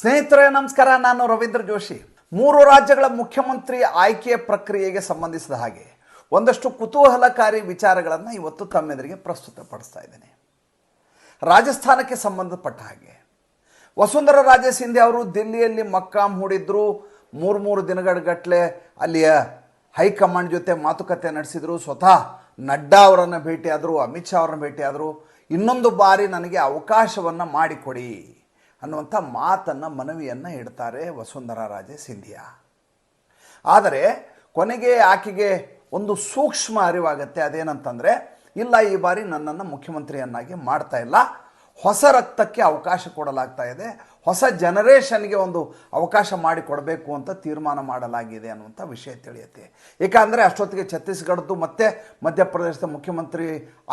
ಸ್ನೇಹಿತರೆ, ನಮಸ್ಕಾರ. ನಾನು ರವೀಂದ್ರ ಜೋಶಿ. ಮೂರು ರಾಜ್ಯಗಳ ಮುಖ್ಯಮಂತ್ರಿ ಆಯ್ಕೆಯ ಪ್ರಕ್ರಿಯೆಗೆ ಸಂಬಂಧಿಸಿದ ಹಾಗೆ ಒಂದಷ್ಟು ಕುತೂಹಲಕಾರಿ ವಿಚಾರಗಳನ್ನು ಇವತ್ತು ತಮ್ಮೆದುರಿಗೆ ಪ್ರಸ್ತುತಪಡಿಸ್ತಾ ಇದ್ದೇನೆ. ರಾಜಸ್ಥಾನಕ್ಕೆ ಸಂಬಂಧಪಟ್ಟ ಹಾಗೆ. ವಸುಂಧರಾ ರಾಜೇ ಸಿಂಧೆ ಅವರು ದಿಲ್ಲಿಯಲ್ಲಿ ಮಕ್ಕಾಂ ಹೂಡಿದ್ರು. ಮೂರು ಮೂರು ದಿನಗಳಗಟ್ಟಲೆ ಅಲ್ಲಿಯ ಹೈಕಮಾಂಡ್ ಜೊತೆ ಮಾತುಕತೆ ನಡೆಸಿದರು. ಸ್ವತಃ ನಡ್ಡಾ ಅವರನ್ನು ಭೇಟಿಯಾದರು, ಅಮಿತ್ ಶಾ ಅವರನ್ನು ಭೇಟಿಯಾದರು. ಇನ್ನೊಂದು ಬಾರಿ ನನಗೆ ಅವಕಾಶವನ್ನು ಮಾಡಿಕೊಡಿ. ಅನ್ನುವಂಥ ಮಾತನ್ನು ಮನವಿಯನ್ನು ಇಡ್ತಾರೆ ವಸುಂಧರಾ ರಾಜೆ ಸಿಂಧಿಯಾ. ಆದರೆ ಕೊನೆಗೆ ಆಕೆಗೆ ಒಂದು ಸೂಕ್ಷ್ಮ ಅರಿವಾಗತ್ತೆ. ಅದೇನಂತಂದರೆ, ಇಲ್ಲ ಈ ಬಾರಿ ನನ್ನನ್ನು ಮುಖ್ಯಮಂತ್ರಿಯನ್ನಾಗಿ ಮಾಡ್ತಾ ಇಲ್ಲ. ಹೊಸ ರಕ್ತಕ್ಕೆ ಅವಕಾಶ ಕೊಡಲಾಗ್ತಾ ಇದೆ. ಹೊಸ ಜನರೇಷನ್ಗೆ ಒಂದು ಅವಕಾಶ ಮಾಡಿಕೊಡಬೇಕು ಅಂತ ತೀರ್ಮಾನ ಮಾಡಲಾಗಿದೆ ಅನ್ನುವಂಥ ವಿಷಯ ತಿಳಿಯುತ್ತೆ. ಏಕೆಂದರೆ ಅಷ್ಟೊತ್ತಿಗೆ ಛತ್ತೀಸ್ಗಢದ್ದು ಮತ್ತು ಮಧ್ಯಪ್ರದೇಶದ ಮುಖ್ಯಮಂತ್ರಿ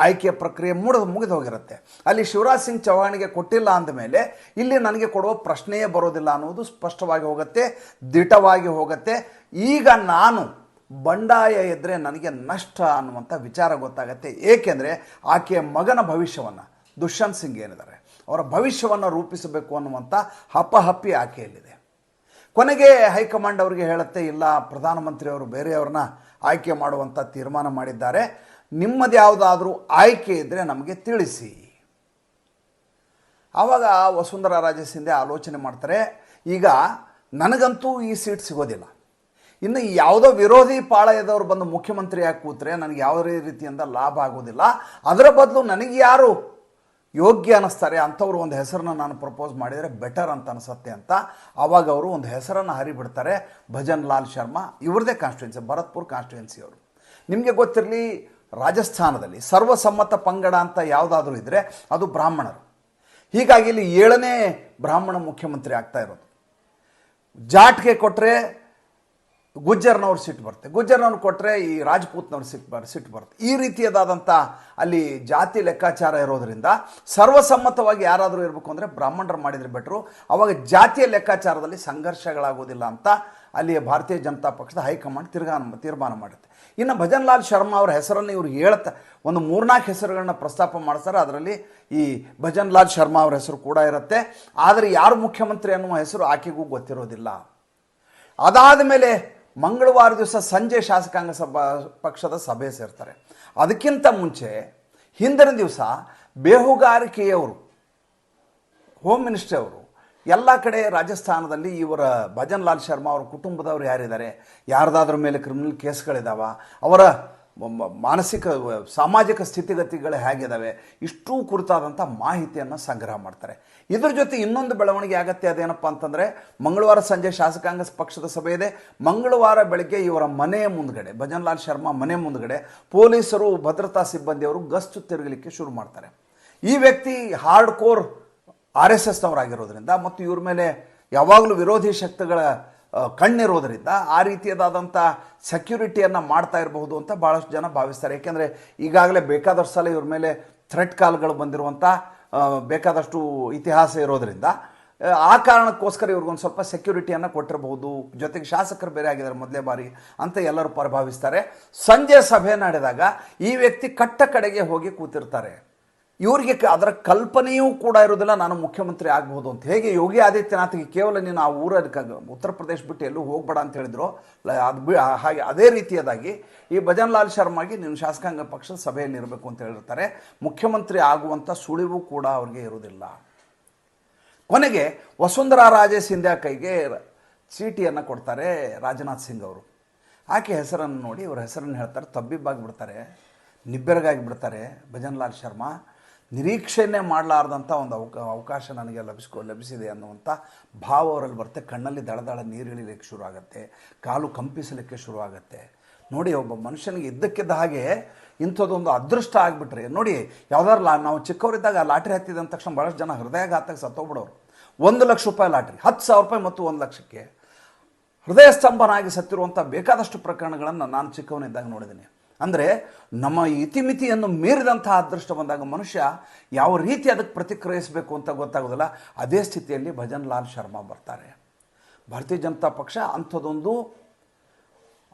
ಆಯ್ಕೆ ಪ್ರಕ್ರಿಯೆ ಮುಗಿದು ಮುಗಿದು ಹೋಗಿರುತ್ತೆ. ಅಲ್ಲಿ ಶಿವರಾಜ್ ಸಿಂಗ್ ಚೌಹಾಣ್ಗೆ ಕೊಟ್ಟಿಲ್ಲ ಅಂದಮೇಲೆ ಇಲ್ಲಿ ನನಗೆ ಕೊಡುವ ಪ್ರಶ್ನೆಯೇ ಬರೋದಿಲ್ಲ ಅನ್ನೋದು ಸ್ಪಷ್ಟವಾಗಿ ಹೋಗುತ್ತೆ, ದಿಟವಾಗಿ ಹೋಗುತ್ತೆ. ಈಗ ನಾನು ಬಂಡಾಯ ಇದ್ದರೆ ನನಗೆ ನಷ್ಟ ಅನ್ನುವಂಥ ವಿಚಾರ ಗೊತ್ತಾಗತ್ತೆ. ಏಕೆಂದರೆ ಆಕೆಯ ಮಗನ ಭವಿಷ್ಯವನ್ನು ದುಷ್ಯಂತ್ ಸಿಂಗ್ ಏನಿದ್ದಾರೆ, ಅವರ ಭವಿಷ್ಯವನ್ನು ರೂಪಿಸಬೇಕು ಅನ್ನುವಂಥ ಹಪ್ಪಹಪ್ಪಿ ಆಕೆಯಲ್ಲಿದೆ. ಕೊನೆಗೆ ಹೈಕಮಾಂಡ್ ಅವರಿಗೆ ಹೇಳುತ್ತೆ, ಇಲ್ಲ, ಪ್ರಧಾನಮಂತ್ರಿಯವರು ಬೇರೆಯವ್ರನ್ನ ಆಯ್ಕೆ ಮಾಡುವಂಥ ತೀರ್ಮಾನ ಮಾಡಿದ್ದಾರೆ. ನಿಮ್ಮದು ಯಾವುದಾದ್ರೂ ಆಯ್ಕೆ ಇದ್ದರೆ ನಮಗೆ ತಿಳಿಸಿ. ಆವಾಗ ವಸುಂಧರಾ ರಾಜೇ ಸಿಂಧೆ ಆಲೋಚನೆ ಮಾಡ್ತಾರೆ, ಈಗ ನನಗಂತೂ ಈ ಸೀಟ್ ಸಿಗೋದಿಲ್ಲ. ಇನ್ನು ಯಾವುದೋ ವಿರೋಧಿ ಪಾಳಯದವರು ಬಂದು ಮುಖ್ಯಮಂತ್ರಿಯಾಗಿ ಕೂತ್ರೆ ನನಗೆ ಯಾವುದೇ ರೀತಿಯಿಂದ ಲಾಭ ಆಗೋದಿಲ್ಲ. ಅದರ ಬದಲು ನನಗೆ ಯಾರು ಯೋಗ್ಯ ಅನ್ನಿಸ್ತಾರೆ ಅಂಥವ್ರು ಒಂದು ಹೆಸರನ್ನ ನಾನು ಪ್ರಪೋಸ್ ಮಾಡಿದರೆ ಬೆಟರ್ ಅಂತ ಅನಿಸುತ್ತೆ ಅಂತ. ಆವಾಗ ಅವರು ಒಂದು ಹೆಸರನ್ನು ಹರಿಬಿಡ್ತಾರೆ ಭಜನ್ ಲಾಲ್ ಶರ್ಮಾ. ಇವ್ರದೇ ಕಾನ್ಸ್ಟಿಟ್ಯೂನ್ಸಿ ಭರತ್ಪುರ್ ಕಾನ್ಸ್ಟಿಟ್ಯೂನ್ಸಿ ಅವರು. ನಿಮಗೆ ಗೊತ್ತಿರಲಿ, ರಾಜಸ್ಥಾನದಲ್ಲಿ ಸರ್ವಸಮ್ಮತ ಪಂಗಡ ಅಂತ ಯಾವುದಾದ್ರೂ ಇದ್ದರೆ ಅದು ಬ್ರಾಹ್ಮಣರು. ಹೀಗಾಗಿ ಇಲ್ಲಿ ಏಳನೇ ಬ್ರಾಹ್ಮಣ ಮುಖ್ಯಮಂತ್ರಿ ಆಗ್ತಾ ಇರೋದು. ಜಾಟ್ಗೆ ಕೊಟ್ಟರೆ ಗುಜ್ಜರ್ನವ್ರು ಸಿಟ್ಟು ಬರುತ್ತೆ. ಗುಜ್ಜರ್ನವ್ರು ಕೊಟ್ಟರೆ ಈ ರಾಜ್ಪೂತ್ನವ್ರು ಸಿಟ್ಟು ಬರ್ ಸಿಟ್ಟು ಬರುತ್ತೆ. ಈ ರೀತಿಯದಾದಂಥ ಅಲ್ಲಿ ಜಾತಿ ಲೆಕ್ಕಾಚಾರ ಇರೋದರಿಂದ ಸರ್ವಸಮ್ಮತವಾಗಿ ಯಾರಾದರೂ ಇರಬೇಕು ಅಂದರೆ ಬ್ರಾಹ್ಮಣರು ಮಾಡಿದರೆ ಬೆಟ್ರು. ಅವಾಗ ಜಾತಿಯ ಲೆಕ್ಕಾಚಾರದಲ್ಲಿ ಸಂಘರ್ಷಗಳಾಗೋದಿಲ್ಲ ಅಂತ ಅಲ್ಲಿಯ ಭಾರತೀಯ ಜನತಾ ಪಕ್ಷದ ಹೈಕಮಾಂಡ್ ತಿರ್ಗಾನ ತೀರ್ಮಾನ ಮಾಡುತ್ತೆ. ಇನ್ನು ಭಜನ್ ಲಾಲ್ ಶರ್ಮಾ ಅವರ ಹೆಸರನ್ನು ಇವರು ಹೇಳ್ತಾ, ಒಂದು ಮೂರ್ನಾಲ್ಕು ಹೆಸರುಗಳನ್ನ ಪ್ರಸ್ತಾಪ ಮಾಡ್ತಾರೆ ಅದರಲ್ಲಿ ಈ ಭಜನ್ ಲಾಲ್ ಶರ್ಮಾ ಅವರ ಹೆಸರು ಕೂಡ ಇರುತ್ತೆ. ಆದರೆ ಯಾರು ಮುಖ್ಯಮಂತ್ರಿ ಅನ್ನುವ ಹೆಸರು ಆಕೆಗೂ ಗೊತ್ತಿರೋದಿಲ್ಲ. ಅದಾದ ಮೇಲೆ ಮಂಗಳವಾರ ದಿವಸ ಸಂಜೆ ಶಾಸಕಾಂಗ ಸಭಾ ಪಕ್ಷದ ಸಭೆ ಸೇರ್ತಾರೆ. ಅದಕ್ಕಿಂತ ಮುಂಚೆ ಹಿಂದಿನ ದಿವಸ ಬೇಹುಗಾರಿಕೆಯವರು ಹೋಮ್ ಮಿನಿಸ್ಟರ್ ಅವರು, ಎಲ್ಲ ಕಡೆ ರಾಜಸ್ಥಾನದಲ್ಲಿ ಇವರ ಭಜನ್ ಲಾಲ್ ಶರ್ಮಾ ಅವರ ಕುಟುಂಬದವರು ಯಾರಿದ್ದಾರೆ, ಯಾರ್ದಾದ್ರ ಮೇಲೆ ಕ್ರಿಮಿನಲ್ ಕೇಸ್ಗಳಿದಾವ, ಅವರ ಮಾನಸಿಕ ಸಾಮಾಜಿಕ ಸ್ಥಿತಿಗತಿಗಳು ಹೇಗಿದ್ದಾವೆ ಇಷ್ಟು ಕುರಿತಾದಂಥ ಮಾಹಿತಿಯನ್ನು ಸಂಗ್ರಹ ಮಾಡ್ತಾರೆ. ಇದ್ರ ಜೊತೆ ಇನ್ನೊಂದು ಬೆಳವಣಿಗೆ ಆಗತ್ತೆ ಅದೇನಪ್ಪ ಅಂತಂದರೆ, ಮಂಗಳವಾರ ಸಂಜೆ ಶಾಸಕಾಂಗ ಪಕ್ಷದ ಸಭೆ ಇದೆ. ಮಂಗಳವಾರ ಬೆಳಗ್ಗೆ ಇವರ ಮನೆಯ ಮುಂದ್ಗಡೆ, ಭಜನ್ಲಾಲ್ ಶರ್ಮಾ ಮನೆ ಮುಂದ್ಗಡೆ ಪೊಲೀಸರು, ಭದ್ರತಾ ಸಿಬ್ಬಂದಿಯವರು ಗಸ್ತು ತಿರುಗಲಿಕ್ಕೆ ಶುರು ಮಾಡ್ತಾರೆ. ಈ ವ್ಯಕ್ತಿ ಹಾರ್ಡ್ ಕೋರ್ ಆರ್ ಎಸ್ ಎಸ್ನವರಾಗಿರೋದ್ರಿಂದ ಮತ್ತು ಇವ್ರ ಮೇಲೆ ಯಾವಾಗಲೂ ವಿರೋಧಿ ಶಕ್ತಿಗಳ ಕಣ್ಣಿರೋದ್ರಿಂದ ಆ ರೀತಿಯದಾದಂಥ ಸೆಕ್ಯೂರಿಟಿಯನ್ನು ಮಾಡ್ತಾ ಇರಬಹುದು ಅಂತ ಭಾಳಷ್ಟು ಜನ ಭಾವಿಸ್ತಾರೆ. ಏಕೆಂದರೆ ಈಗಾಗಲೇ ಬೇಕಾದಷ್ಟು ಸಲ ಇವ್ರ ಮೇಲೆ ಥ್ರೆಟ್ ಕಾಲ್ಗಳು ಬಂದಿರುವಂಥ ಬೇಕಾದಷ್ಟು ಇತಿಹಾಸ ಇರೋದರಿಂದ ಆ, ಕಾರಣಕ್ಕೋಸ್ಕರ ಇವ್ರಿಗೊಂದು ಸ್ವಲ್ಪ ಸೆಕ್ಯೂರಿಟಿಯನ್ನು ಕೊಟ್ಟಿರಬಹುದು. ಜೊತೆಗೆ ಶಾಸಕರು ಬೇರೆ ಆಗಿದ್ದಾರೆ ಮೊದಲೇ ಬಾರಿ ಅಂತ ಎಲ್ಲರೂ ಪರಭಾವಿಸ್ತಾರೆ ಸಂಜೆ ಸಭೆ ನಡೆದಾಗ ಈ ವ್ಯಕ್ತಿ ಕಟ್ಟ ಕಡೆಗೆ ಹೋಗಿ ಕೂತಿರ್ತಾರೆ. ಇವರಿಗೆ ಅದರ ಕಲ್ಪನೆಯೂ ಕೂಡ ಇರೋದಿಲ್ಲ ನಾನು ಮುಖ್ಯಮಂತ್ರಿ ಆಗ್ಬೋದು ಅಂತ. ಹೇಗೆ ಯೋಗಿ ಆದಿತ್ಯನಾಥ್ಗೆ ಕೇವಲ ನೀನು ಆ ಊರ ಉತ್ತರ ಪ್ರದೇಶ ಬಿಟ್ಟು ಎಲ್ಲೂ ಹೋಗ್ಬೇಡ ಅಂತ ಹೇಳಿದ್ರು. ಅದು ಬಿ ಹಾಗೆ ಅದೇ ರೀತಿಯದಾಗಿ ಈ ಭಜನ್ ಲಾಲ್ ಶರ್ಮಾಗೆ ನೀನು ಶಾಸಕಾಂಗ ಪಕ್ಷದ ಸಭೆಯಲ್ಲಿ ಇರಬೇಕು ಅಂತ ಹೇಳಿರ್ತಾರೆ. ಮುಖ್ಯಮಂತ್ರಿ ಆಗುವಂಥ ಸುಳಿವು ಕೂಡ ಅವ್ರಿಗೆ ಇರುವುದಿಲ್ಲ. ಕೊನೆಗೆ ವಸುಂಧರಾ ರಾಜೇ ಸಿಂಧ್ಯಾ ಕೈಗೆ ಚೀಟಿಯನ್ನು ಕೊಡ್ತಾರೆ ರಾಜನಾಥ್ ಸಿಂಗ್ ಅವರು. ಆಕೆ ಹೆಸರನ್ನು ನೋಡಿ ಇವ್ರ ಹೆಸರನ್ನು ಹೇಳ್ತಾರೆ, ತಬ್ಬಿಬ್ಬಾಗಿ ಬಿಡ್ತಾರೆ, ನಿಬ್ಬೆರಗಾಗಿ ಬಿಡ್ತಾರೆ ಭಜನ್ ಲಾಲ್ ಶರ್ಮಾ. ನಿರೀಕ್ಷೆಯನ್ನೇ ಮಾಡಲಾರ್ದಂಥ ಒಂದು ಅವಕ, ಅವಕಾಶ ನನಗೆ ಲಭಿಸ್ಕೊ, ಲಭಿಸಿದೆ ಅನ್ನುವಂಥ ಭಾವ ಅವರಲ್ಲಿ ಬರುತ್ತೆ. ಕಣ್ಣಲ್ಲಿ ದಳದಳ ನೀರು ಇಳಿಲಿಕ್ಕೆ ಶುರು ಆಗುತ್ತೆ ಕಾಲು ಕಂಪಿಸಲಿಕ್ಕೆ ಶುರು ಆಗುತ್ತೆ ನೋಡಿ, ಒಬ್ಬ ಮನುಷ್ಯನಿಗೆ ಇದ್ದಕ್ಕಿದ್ದ ಹಾಗೆ ಇಂಥದ್ದೊಂದು ಅದೃಷ್ಟ ಆಗಿಬಿಟ್ರೆ, ನೋಡಿ ಯಾವ್ದಾರು ಲಾ, ನಾವು ಚಿಕ್ಕವರಿದ್ದಾಗ ಲಾಟ್ರಿ ಹತ್ತಿದ ಅಂದ ತಕ್ಷಣ ಭಾಳಷ್ಟು ಜನ ಹೃದಯಘಾತಕ್ಕೆ ಸತ್ತೋಗ್ಬಿಡೋರು. ಒಂದು ಲಕ್ಷ ರೂಪಾಯಿ ಲಾಟ್ರಿ, ಹತ್ತು ಸಾವಿರ ರೂಪಾಯಿ ಮತ್ತು ಒಂದು ಲಕ್ಷಕ್ಕೆ. ಹೃದಯ ಸ್ತಂಭನಾಗಿ ಸತ್ತಿರುವಂಥ ಬೇಕಾದಷ್ಟು ಪ್ರಕರಣಗಳನ್ನು ನಾನು ಚಿಕ್ಕವನಿದ್ದಾಗ ನೋಡಿದ್ದೀನಿ. ಅಂದರೆ ನಮ್ಮ ಇತಿಮಿತಿಯನ್ನು ಮೀರಿದಂತಹ ಅದೃಷ್ಟ ಬಂದಾಗ ಮನುಷ್ಯ ಯಾವ ರೀತಿ ಅದಕ್ಕೆ ಪ್ರತಿಕ್ರಿಯಿಸಬೇಕು ಅಂತ ಗೊತ್ತಾಗೋದಿಲ್ಲ. ಅದೇ ಸ್ಥಿತಿಯಲ್ಲಿ ಭಜನ್ ಲಾಲ್ ಶರ್ಮಾ ಬರ್ತಾರೆ. ಭಾರತೀಯ ಜನತಾ ಪಕ್ಷ ಅಂಥದ್ದೊಂದು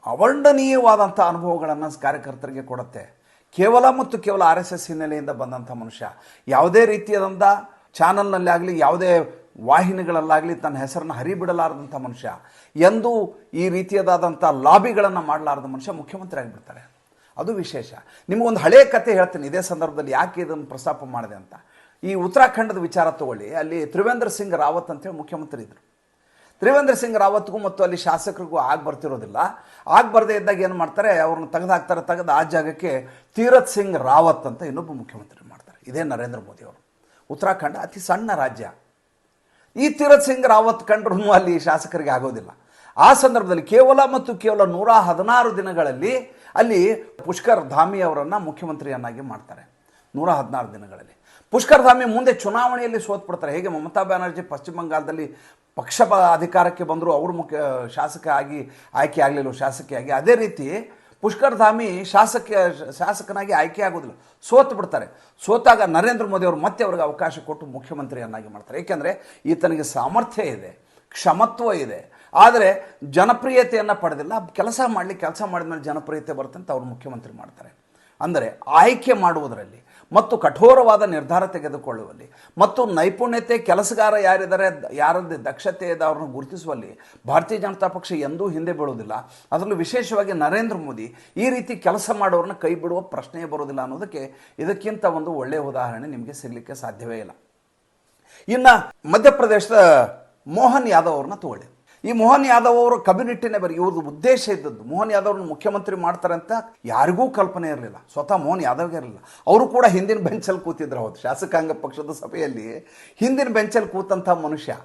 ಅವರ್ಣನೀಯವಾದಂಥ ಅನುಭವಗಳನ್ನು ಕಾರ್ಯಕರ್ತರಿಗೆ ಕೊಡುತ್ತೆ. ಕೇವಲ ಮತ್ತು ಕೇವಲ ಆರ್ ಎಸ್ ಎಸ್ ಹಿನ್ನೆಲೆಯಿಂದ ಬಂದಂಥ ಮನುಷ್ಯ. ಯಾವುದೇ ರೀತಿಯಾದಂಥ ಚಾನಲ್ನಲ್ಲಿ ಆಗಲಿ, ಯಾವುದೇ ವಾಹಿನಿಗಳಲ್ಲಾಗಲಿ ತನ್ನ ಹೆಸರನ್ನು ಹರಿಬಿಡಲಾರದಂಥ ಮನುಷ್ಯ. ಎಂದು ಈ ರೀತಿಯಾದಂಥ ಲಾಬಿಗಳನ್ನು ಮಾಡಲಾರದ ಮನುಷ್ಯ ಮುಖ್ಯಮಂತ್ರಿ ಆಗಿಬಿಡ್ತಾರೆ. ಅದು ವಿಶೇಷ. ನಿಮಗೊಂದು ಹಳೆಯ ಕತೆ ಹೇಳ್ತೀನಿ, ಇದೇ ಸಂದರ್ಭದಲ್ಲಿ ಯಾಕೆ ಇದನ್ನು ಪ್ರಸ್ತಾಪ ಮಾಡಿದೆ ಅಂತ. ಈ ಉತ್ತರಾಖಂಡದ ವಿಚಾರ ತಗೊಳ್ಳಿ, ಅಲ್ಲಿ ತ್ರಿವೇಂದ್ರ ಸಿಂಗ್ ರಾವತ್ ಅಂತೇಳಿ ಮುಖ್ಯಮಂತ್ರಿ ಇದ್ದರು ತ್ರಿವೇಂದ್ರ ಸಿಂಗ್ ರಾವತ್ಗೂ ಮತ್ತು ಅಲ್ಲಿ ಶಾಸಕರಿಗೂ ಆಗ ಬರ್ತಿರೋದಿಲ್ಲ. ಆಗ ಬರದೇ ಇದ್ದಾಗ ಏನು ಮಾಡ್ತಾರೆ, ಅವ್ರನ್ನ ತೆಗೆದಾಕ್ತಾರೆ ತೆಗೆದು ಆ ಜಾಗಕ್ಕೆ ತೀರಥ್ ಸಿಂಗ್ ರಾವತ್ ಅಂತ ಇನ್ನೊಬ್ಬ ಮುಖ್ಯಮಂತ್ರಿ ಮಾಡ್ತಾರೆ. ಇದೇ ನರೇಂದ್ರ ಮೋದಿ ಅವರು. ಉತ್ತರಾಖಂಡ ಅತಿ ಸಣ್ಣ ರಾಜ್ಯ. ಈ ತೀರತ್ ಸಿಂಗ್ ರಾವತ್ ಕಂಡ್ರೂ ಅಲ್ಲಿ ಶಾಸಕರಿಗೆ ಆಗೋದಿಲ್ಲ. ಆ ಸಂದರ್ಭದಲ್ಲಿ ಕೇವಲ ಮತ್ತು ಕೇವಲ ನೂರ ಹದಿನಾರು ದಿನಗಳಲ್ಲಿ ಅಲ್ಲಿ ಪುಷ್ಕರ್ ಧಾಮಿ ಅವರನ್ನು ಮುಖ್ಯಮಂತ್ರಿಯನ್ನಾಗಿ ಮಾಡ್ತಾರೆ. ನೂರ ಹದಿನಾರು ದಿನಗಳಲ್ಲಿ. ಪುಷ್ಕರ್ ಧಾಮಿ ಮುಂದೆ ಚುನಾವಣೆಯಲ್ಲಿ ಸೋತ್ಬಿಡ್ತಾರೆ ಹೇಗೆ ಮಮತಾ ಬ್ಯಾನರ್ಜಿ ಪಶ್ಚಿಮ ಬಂಗಾಳದಲ್ಲಿ ಪಕ್ಷ ಅಧಿಕಾರಕ್ಕೆ ಬಂದರೂ ಅವರು ಮುಖ್ಯ ಶಾಸಕ ಆಗಿ ಆಯ್ಕೆ ಆಗಲಿಲ್ಲ ಶಾಸಕಿಯಾಗಿ ಅದೇ ರೀತಿ ಪುಷ್ಕರ್ ಧಾಮಿ ಶಾಸಕ, ಶಾಸಕನಾಗಿ ಆಯ್ಕೆ ಆಗೋದಿಲ್ಲ ಸೋತು ಬಿಡ್ತಾರೆ. ಸೋತಾಗ ನರೇಂದ್ರ ಮೋದಿ ಅವರು ಮತ್ತೆ ಅವ್ರಿಗೆ ಅವಕಾಶ ಕೊಟ್ಟು ಮುಖ್ಯಮಂತ್ರಿಯನ್ನಾಗಿ ಮಾಡ್ತಾರೆ. ಏಕೆಂದರೆ ಈತನಿಗೆ ಸಾಮರ್ಥ್ಯ ಇದೆ, ಕ್ಷಮತ್ವ ಇದೆ. ಆದರೆ ಜನಪ್ರಿಯತೆಯನ್ನು ಪಡೆದಿಲ್ಲ. ಕೆಲಸ ಮಾಡಲಿ ಕೆಲಸ ಮಾಡಿದ ಮೇಲೆ ಜನಪ್ರಿಯತೆ ಬರುತ್ತೆ ಅಂತ ಅವರು ಮುಖ್ಯಮಂತ್ರಿ ಮಾಡ್ತಾರೆ. ಅಂದರೆ ಆಯ್ಕೆ ಮಾಡುವುದರಲ್ಲಿ ಮತ್ತು ಕಠೋರವಾದ ನಿರ್ಧಾರ ತೆಗೆದುಕೊಳ್ಳುವಲ್ಲಿ ಮತ್ತು ನೈಪುಣ್ಯತೆ ಕೆಲಸಗಾರ ಯಾರಿದ್ದಾರೆ, ಯಾರದ್ದು ದಕ್ಷತೆ ಇದೆ ಅವ್ರನ್ನ ಗುರುತಿಸುವಲ್ಲಿ ಭಾರತೀಯ ಜನತಾ ಪಕ್ಷ ಎಂದೂ ಹಿಂದೆ ಬೀಳುವುದಿಲ್ಲ. ಅದರಲ್ಲೂ ವಿಶೇಷವಾಗಿ ನರೇಂದ್ರ ಮೋದಿ ಈ ರೀತಿ ಕೆಲಸ ಮಾಡೋರನ್ನ ಕೈ ಬಿಡುವ ಪ್ರಶ್ನೆಯೇ ಬರೋದಿಲ್ಲ ಅನ್ನೋದಕ್ಕೆ ಇದಕ್ಕಿಂತ ಒಂದು ಒಳ್ಳೆಯ ಉದಾಹರಣೆ ನಿಮಗೆ ಸಿಗಲಿಕ್ಕೆ ಸಾಧ್ಯವೇ ಇಲ್ಲ. ಇನ್ನು ಮಧ್ಯಪ್ರದೇಶದ ಮೋಹನ್ ಯಾದವ್ ಅವ್ರನ್ನ ತಗೊಳ್ಳಿ. ಈ ಮೋಹನ್ ಯಾದವ್ ಅವರು ಕಮ್ಯುನಿಟಿನೇ ಬರೀ, ಇವ್ರದ್ದು ಉದ್ದೇಶ ಇದ್ದದ್ದು. ಮೋಹನ್ ಯಾದವ್ರನ್ನ ಮುಖ್ಯಮಂತ್ರಿ ಮಾಡ್ತಾರೆ ಅಂತ ಯಾರಿಗೂ ಕಲ್ಪನೆ ಇರಲಿಲ್ಲ. ಸ್ವತಃ ಮೋಹನ್ ಯಾದವ್ಗೆ ಇರಲಿಲ್ಲ. ಅವರು ಕೂಡ ಹಿಂದಿನ ಬೆಂಚಲ್ಲಿ ಕೂತಿದ್ರು ಹೌದು. ಶಾಸಕಾಂಗ ಪಕ್ಷದ ಸಭೆಯಲ್ಲಿ ಹಿಂದಿನ ಬೆಂಚಲ್ಲಿ ಕೂತಂಥ ಮನುಷ್ಯ.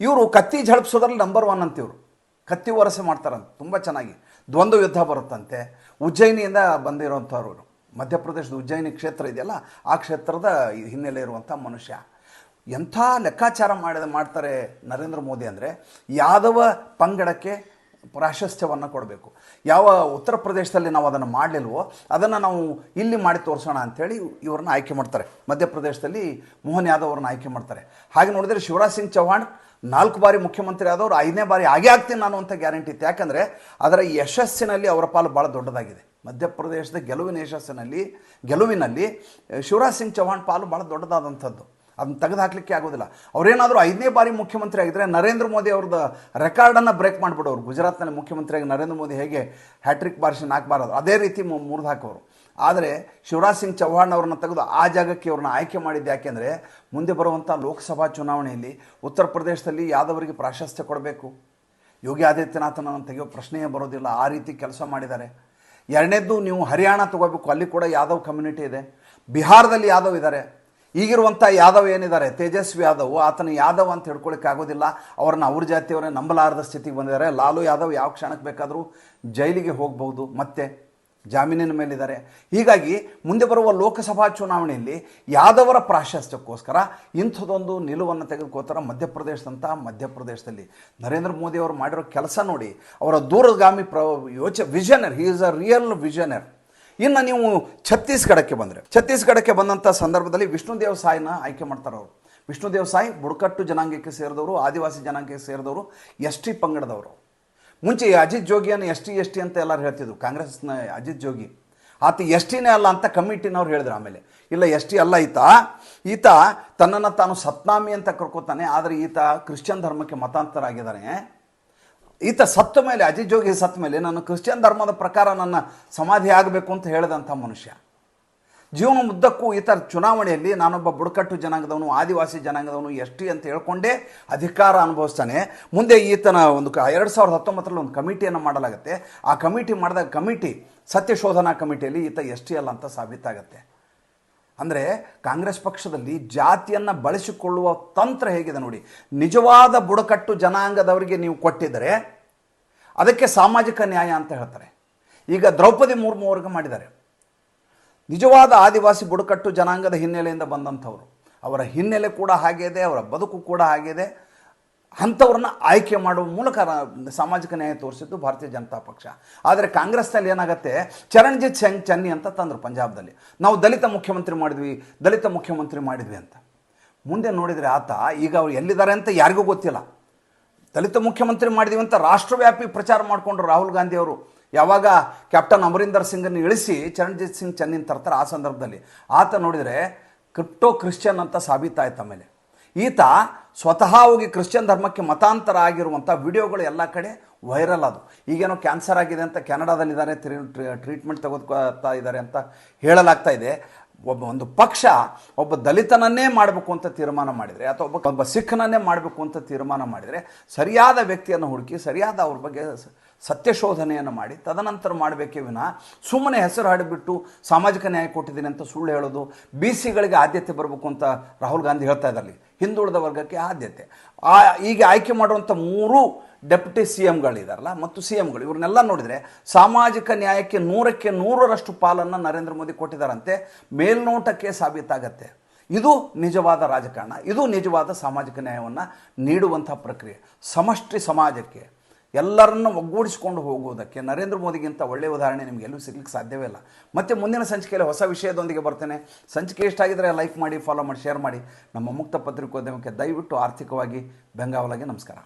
ಇವರು ಕತ್ತಿ ಝಳಪಿಸೋದ್ರಲ್ಲಿ ನಂಬರ್ ಒನ್ ಅಂತ ಇವರು. ಕತ್ತಿ ವರಸೆ ಮಾಡ್ತಾರಂತೆ. ತುಂಬ ಚೆನ್ನಾಗಿ. ದ್ವಂದ್ವ ಯುದ್ಧ ಬರುತ್ತಂತೆ. ಉಜ್ಜಯಿನಿಯಿಂದ ಬಂದಿರೋಂಥವ್ರು. ಮಧ್ಯಪ್ರದೇಶದ ಉಜ್ಜಯಿನಿ ಕ್ಷೇತ್ರ ಇದೆಯಲ್ಲ, ಆ ಕ್ಷೇತ್ರದ ಹಿನ್ನೆಲೆ ಇರುವಂಥ ಮನುಷ್ಯ. ಎಂಥ ಲೆಕ್ಕಾಚಾರ ಮಾಡಿದ ಮಾಡ್ತಾರೆ ನರೇಂದ್ರ ಮೋದಿ ಅಂದರೆ ಯಾದವ ಪಂಗಡಕ್ಕೆ ಪ್ರಾಶಸ್ತ್ಯವನ್ನು ಕೊಡಬೇಕು. ಯಾವ ಉತ್ತರ ಪ್ರದೇಶದಲ್ಲಿ ನಾವು ಅದನ್ನು ಮಾಡಲಿಲ್ವೋ ಅದನ್ನು ನಾವು ಇಲ್ಲಿ ಮಾಡಿ ತೋರಿಸೋಣ ಅಂಥೇಳಿ ಇವ್ರನ್ನ ಆಯ್ಕೆ ಮಾಡ್ತಾರೆ. ಮಧ್ಯಪ್ರದೇಶದಲ್ಲಿ ಮೋಹನ್ ಯಾದವ್ ಅವ್ರನ್ನ ಆಯ್ಕೆ ಮಾಡ್ತಾರೆ. ಹಾಗೆ ನೋಡಿದರೆ ಶಿವರಾಜ್ ಸಿಂಗ್ ಚೌಹಾಣ್ ನಾಲ್ಕು ಬಾರಿ ಮುಖ್ಯಮಂತ್ರಿ ಆದವರು ಐದನೇ ಬಾರಿ ಆಗೇ ಆಗ್ತೀನಿ ನಾನು ಅಂತ ಗ್ಯಾರಂಟಿ ಇತ್ತು. ಯಾಕಂದರೆ ಅದರ ಯಶಸ್ಸಿನಲ್ಲಿ ಅವರ ಪಾಲು ಭಾಳ ದೊಡ್ಡದಾಗಿದೆ. ಮಧ್ಯಪ್ರದೇಶದ ಗೆಲುವಿನ ಯಶಸ್ಸಿನಲ್ಲಿ, ಗೆಲುವಿನಲ್ಲಿ, ಶಿವರಾಜ್ ಸಿಂಗ್ ಚೌಹಾಣ್ ಪಾಲು ಭಾಳ ದೊಡ್ಡದಾದಂಥದ್ದು. ಅದನ್ನ ತೆಗೆದು ಹಾಕಲಿಕ್ಕೆ ಆಗೋದಿಲ್ಲ. ಅವರೇನಾದರೂ ಐದನೇ ಬಾರಿ ಮುಖ್ಯಮಂತ್ರಿ ಆಗಿದ್ರೆ ನರೇಂದ್ರ ಮೋದಿ ಅವ್ರದ್ದು ರೆಕಾರ್ಡನ್ನು ಬ್ರೇಕ್ ಮಾಡಿಬಿಡೋರು ಗುಜರಾತ್ನಲ್ಲಿ ಮುಖ್ಯಮಂತ್ರಿಯಾಗಿ ನರೇಂದ್ರ ಮೋದಿ ಹೇಗೆ ಹ್ಯಾಟ್ರಿಕ್ ಬಾರಿಸಿ ಹಾಕಬಾರದು ಬಾರದು ಅದೇ ರೀತಿ ಮುರಿದು ಹಾಕೋರು ಆದರೆ ಶಿವರಾಜ್ ಸಿಂಗ್ ಚೌಹಾಣ್ ಅವ್ರನ್ನ ತೆಗೆದು ಆ ಜಾಗಕ್ಕೆ ಅವ್ರನ್ನ ಆಯ್ಕೆ ಮಾಡಿದ್ದು ಯಾಕೆಂದರೆ ಮುಂದೆ ಬರುವಂಥ ಲೋಕಸಭಾ ಚುನಾವಣೆಯಲ್ಲಿ ಉತ್ತರ ಪ್ರದೇಶದಲ್ಲಿ ಯಾದವರಿಗೆ ಪ್ರಾಶಸ್ತ್ಯ ಕೊಡಬೇಕು. ಯೋಗಿ ಆದಿತ್ಯನಾಥನನ್ನು ತೆಗೆಯೋ ಪ್ರಶ್ನೆಯೇ ಬರೋದಿಲ್ಲ. ಆ ರೀತಿ ಕೆಲಸ ಮಾಡಿದ್ದಾರೆ. ಎರಡನೇದ್ದು ನೀವು ಹರಿಯಾಣ ತಗೋಬೇಕು. ಅಲ್ಲಿ ಕೂಡ ಯಾದವ್ ಕಮ್ಯುನಿಟಿ ಇದೆ. ಬಿಹಾರದಲ್ಲಿ ಯಾದವ್ ಇದ್ದಾರೆ. ಈಗಿರುವಂಥ ಯಾದವ್ ಏನಿದ್ದಾರೆ, ತೇಜಸ್ವಿ ಯಾದವ್, ಆತನ ಯಾದವ್ ಅಂತ ಆಗೋದಿಲ್ಲ. ಅವ್ರನ್ನ ಅವ್ರ ಜಾತಿಯವರೇ ನಂಬಲಾರದ ಸ್ಥಿತಿಗೆ ಬಂದಿದ್ದಾರೆ. ಲಾಲು ಯಾದವ್ ಯಾವ ಕ್ಷಣಕ್ಕೆ ಬೇಕಾದರೂ ಜೈಲಿಗೆ ಹೋಗಬಹುದು, ಮತ್ತೆ ಜಾಮೀನಿನ ಮೇಲಿದ್ದಾರೆ. ಹೀಗಾಗಿ ಮುಂದೆ ಬರುವ ಲೋಕಸಭಾ ಚುನಾವಣೆಯಲ್ಲಿ ಯಾದವರ ಪ್ರಾಶಸ್ತ್ಯಕ್ಕೋಸ್ಕರ ಇಂಥದ್ದೊಂದು ನಿಲುವನ್ನು ತೆಗೆದುಕೋತಾರೆ ಮಧ್ಯಪ್ರದೇಶದಂಥ ಮಧ್ಯಪ್ರದೇಶದಲ್ಲಿ. ನರೇಂದ್ರ ಮೋದಿ ಅವರು ಮಾಡಿರೋ ಕೆಲಸ ನೋಡಿ, ಅವರ ದೂರಗಾಮಿ ಪ್ರ ಯೋಚ ವಿಷನರ್ ಹಿ ಈಸ್ ಅ ರಿಯಲ್ ವಿಷನರ್ ಇನ್ನು ನೀವು ಛತ್ತೀಸ್ಗಢಕ್ಕೆ ಬಂದರೆ. ಛತ್ತೀಸ್ಗಢಕ್ಕೆ ಬಂದಂಥ ಸಂದರ್ಭದಲ್ಲಿ ವಿಷ್ಣುದೇವ ಸಾಯಿನ ಆಯ್ಕೆ ಮಾಡ್ತಾರೆ ಅವರು. ವಿಷ್ಣುದೇವ್ ಸಾಯಿ ಬುಡಕಟ್ಟು ಜನಾಂಗಕ್ಕೆ ಸೇರಿದವರು, ಆದಿವಾಸಿ ಜನಾಂಗಕ್ಕೆ ಸೇರಿದವರು, ಎಸ್ ಟಿ ಪಂಗಡದವರು. ಮುಂಚೆ ಅಜಿತ್ ಜೋಗಿಯನ್ನು ಎಸ್ ಟಿ ಎಸ್ ಟಿ ಅಂತ ಎಲ್ಲರೂ ಹೇಳ್ತಿದ್ರು. ಕಾಂಗ್ರೆಸ್ನ ಅಜಿತ್ ಜೋಗಿ. ಆತ ಎಸ್ ಟಿನೇ ಅಲ್ಲ ಅಂತ ಕಮಿಟಿನವ್ರು ಹೇಳಿದ್ರು ಆಮೇಲೆ. ಇಲ್ಲ, ಎಸ್ ಟಿ ಅಲ್ಲ ಈತ. ಈತ ತನ್ನನ್ನು ತಾನು ಸತ್ನಾಮಿ ಅಂತ ಕರ್ಕೋತಾನೆ, ಆದರೆ ಈತ ಕ್ರಿಶ್ಚಿಯನ್ ಧರ್ಮಕ್ಕೆ ಮತಾಂತರ ಆಗಿದ್ದಾನೆ ಈತ ಸತ್ತ ಮೇಲೆ ಅಜಿತ್ ಜೋಗಿ ಸತ್ತ ಮೇಲೆ ನಾನು ಕ್ರಿಶ್ಚಿಯನ್ ಧರ್ಮದ ಪ್ರಕಾರ ನನ್ನ ಸಮಾಧಿ ಆಗಬೇಕು ಅಂತ ಹೇಳಿದಂಥ ಮನುಷ್ಯ. ಜೀವನ ಉದ್ದಕ್ಕೂ ಈತ ಚುನಾವಣೆಯಲ್ಲಿ ನಾನೊಬ್ಬ ಬುಡಕಟ್ಟು ಜನಾಂಗದವನು, ಆದಿವಾಸಿ ಜನಾಂಗದವನು ಎಷ್ಟು ಅಂತ ಹೇಳ್ಕೊಂಡೇ ಅಧಿಕಾರ ಅನುಭವಿಸ್ತಾನೆ. ಮುಂದೆ ಈತನ ಒಂದು ಕ, ಎರಡು ಸಾವಿರದ ಹತ್ತೊಂಬತ್ತರಲ್ಲಿ ಒಂದು ಕಮಿಟಿಯನ್ನು ಮಾಡಲಾಗುತ್ತೆ. ಆ ಕಮಿಟಿ ಮಾಡಿದಾಗ ಕಮಿಟಿ, ಸತ್ಯಶೋಧನಾ ಕಮಿಟಿಯಲ್ಲಿ ಈತ ಎಸ್ ಟಿ ಅಲ್ಲ ಅಂತ ಸಾಬೀತಾಗತ್ತೆ. ಅಂದರೆ ಕಾಂಗ್ರೆಸ್ ಪಕ್ಷದಲ್ಲಿ ಜಾತಿಯನ್ನು ಬಳಸಿಕೊಳ್ಳುವ ತಂತ್ರ ಹೇಗಿದೆ ನೋಡಿ. ನಿಜವಾದ ಬುಡಕಟ್ಟು ಜನಾಂಗದವರಿಗೆ ನೀವು ಕೊಟ್ಟಿದ್ದರೆ ಅದಕ್ಕೆ ಸಾಮಾಜಿಕ ನ್ಯಾಯ ಅಂತ ಹೇಳ್ತಾರೆ. ಈಗ ದ್ರೌಪದಿ ಮುರ್ಮು ಅವ್ರಿಗೆ ಮಾಡಿದ್ದಾರೆ. ನಿಜವಾದ ಆದಿವಾಸಿ ಬುಡಕಟ್ಟು ಜನಾಂಗದ ಹಿನ್ನೆಲೆಯಿಂದ ಬಂದಂಥವ್ರು. ಅವರ ಹಿನ್ನೆಲೆ ಕೂಡ ಹಾಗೇ ಇದೆ, ಅವರ ಬದುಕು ಕೂಡ ಹಾಗೇ ಇದೆ. ಅಂಥವ್ರನ್ನ ಆಯ್ಕೆ ಮಾಡುವ ಮೂಲಕ ಸಾಮಾಜಿಕ ನ್ಯಾಯ ತೋರಿಸಿದ್ದು ಭಾರತೀಯ ಜನತಾ ಪಕ್ಷ. ಆದರೆ ಕಾಂಗ್ರೆಸ್ನಲ್ಲಿ ಏನಾಗುತ್ತೆ? ಚರಣ್ಜಿತ್ ಸಿಂಗ್ ಚನ್ನಿ ಅಂತ ತಂದರು ಪಂಜಾಬ್ದಲ್ಲಿ. ನಾವು ದಲಿತ ಮುಖ್ಯಮಂತ್ರಿ ಮಾಡಿದ್ವಿ, ದಲಿತ ಮುಖ್ಯಮಂತ್ರಿ ಮಾಡಿದ್ವಿ ಅಂತ. ಮುಂದೆ ನೋಡಿದರೆ ಆತ, ಈಗ ಅವ್ರು ಎಲ್ಲಿದ್ದಾರೆ ಅಂತ ಯಾರಿಗೂ ಗೊತ್ತಿಲ್ಲ. ದಲಿತ ಮುಖ್ಯಮಂತ್ರಿ ಮಾಡಿದ್ವಿ ಅಂತ ರಾಷ್ಟ್ರವ್ಯಾಪಿ ಪ್ರಚಾರ ಮಾಡಿಕೊಂಡ್ರು ರಾಹುಲ್ ಗಾಂಧಿ ಅವರು. ಯಾವಾಗ ಕ್ಯಾಪ್ಟನ್ ಅಮರೀಂದರ್ ಸಿಂಗನ್ನು ಇಳಿಸಿ ಚರಣ್ಜಿತ್ ಸಿಂಗ್ ಚನ್ನಿನ್ ತರ್ತಾರೆ ಆ ಸಂದರ್ಭದಲ್ಲಿ. ಆತ ನೋಡಿದರೆ ಕ್ರಿಪ್ಟೋ ಕ್ರಿಶ್ಚಿಯನ್ ಅಂತ ಸಾಬೀತಾಯ್ತು ಆಮೇಲೆ. ಈತ ಸ್ವತಃ ಹೋಗಿ ಕ್ರಿಶ್ಚಿಯನ್ ಧರ್ಮಕ್ಕೆ ಮತಾಂತರ ಆಗಿರುವಂಥ ವಿಡಿಯೋಗಳು ಎಲ್ಲ ಕಡೆ ವೈರಲ್ ಅದು. ಈಗೇನೋ ಕ್ಯಾನ್ಸರ್ ಆಗಿದೆ ಅಂತ ಕೆನಡಾದಲ್ಲಿದ್ದಾರೆ ಟ್ರೀಟ್ಮೆಂಟ್ ತೆಗೆದುಕೊಳ್ತಾ ಇದ್ದಾರೆ ಅಂತ ಹೇಳಲಾಗ್ತಾ ಇದೆ. ಒಬ್ಬ ಒಂದು ಪಕ್ಷ ಒಬ್ಬ ದಲಿತನನ್ನೇ ಮಾಡಬೇಕು ಅಂತ ತೀರ್ಮಾನ ಮಾಡಿದರೆ, ಅಥವಾ ಒಬ್ಬ ಒಬ್ಬ ಸಿಖ್ನನ್ನೇ ಮಾಡಬೇಕು ಅಂತ ತೀರ್ಮಾನ ಮಾಡಿದರೆ, ಸರಿಯಾದ ವ್ಯಕ್ತಿಯನ್ನು ಹುಡುಕಿ, ಸರಿಯಾದ ಅವ್ರ ಬಗ್ಗೆ ಸತ್ಯಶೋಧನೆಯನ್ನು ಮಾಡಿ, ತದನಂತರ ಮಾಡಬೇಕೇ ವಿನಃ ಸುಮ್ಮನೆ ಹೆಸರು ಹಾಡಿಬಿಟ್ಟು ಸಾಮಾಜಿಕ ನ್ಯಾಯ ಕೊಟ್ಟಿದ್ದೀನಿ ಅಂತ ಸುಳ್ಳು ಹೇಳೋದು, ಬಿ ಸಿಗಳಿಗೆ ಆದ್ಯತೆ ಬರಬೇಕು ಅಂತ ರಾಹುಲ್ ಗಾಂಧಿ ಹೇಳ್ತಾ ಇದ್ದಾರೆ ಹಿಂದುಳಿದ ವರ್ಗಕ್ಕೆ ಆದ್ಯತೆ. ಆ ಈಗ ಆಯ್ಕೆ ಮಾಡುವಂಥ ಮೂರು ಡೆಪ್ಯುಟಿ ಸಿ ಎಮ್ಗಳಿದಾರಲ್ಲ ಮತ್ತು ಸಿ ಎಮ್ಗಳು ಇವ್ರನ್ನೆಲ್ಲ ನೋಡಿದರೆ ಸಾಮಾಜಿಕ ನ್ಯಾಯಕ್ಕೆ ನೂರಕ್ಕೆ ನೂರರಷ್ಟು ಪಾಲನ್ನು ನರೇಂದ್ರ ಮೋದಿ ಕೊಟ್ಟಿದ್ದಾರಂತೆ, ಮೇಲ್ನೋಟಕ್ಕೆ ಸಾಬೀತಾಗತ್ತೆ. ಇದು ನಿಜವಾದ ರಾಜಕಾರಣ, ಇದು ನಿಜವಾದ ಸಾಮಾಜಿಕ ನ್ಯಾಯವನ್ನು ನೀಡುವಂಥ ಪ್ರಕ್ರಿಯೆ. ಸಮಷ್ಟಿ ಸಮಾಜಕ್ಕೆ ಎಲ್ಲರನ್ನು ಒಗ್ಗೂಡಿಸಿಕೊಂಡು ಹೋಗುವುದಕ್ಕೆ ನರೇಂದ್ರ ಮೋದಿಗಿಂತ ಒಳ್ಳೆಯ ಉದಾಹರಣೆ ನಿಮಗೆ ಎಲ್ಲೂ ಸಿಗ್ಲಿಕ್ಕೆ ಸಾಧ್ಯವೇ ಇಲ್ಲ. ಮತ್ತು ಮುಂದಿನ ಸಂಚಿಕೆಯಲ್ಲಿ ಹೊಸ ವಿಷಯದೊಂದಿಗೆ ಬರ್ತೇನೆ. ಸಂಚಿಕೆ ಇಷ್ಟಾಗಿದ್ದರೆ ಲೈಕ್ ಮಾಡಿ ಫಾಲೋ ಮಾಡಿ ಶೇರ್ ಮಾಡಿ. ನಮ್ಮ ಮುಕ್ತ ಪತ್ರಿಕೋದ್ಯಮಕ್ಕೆ ದಯವಿಟ್ಟು ಆರ್ಥಿಕವಾಗಿ ಬೆಂಗಾವಲಾಗಿ ನಮಸ್ಕಾರ.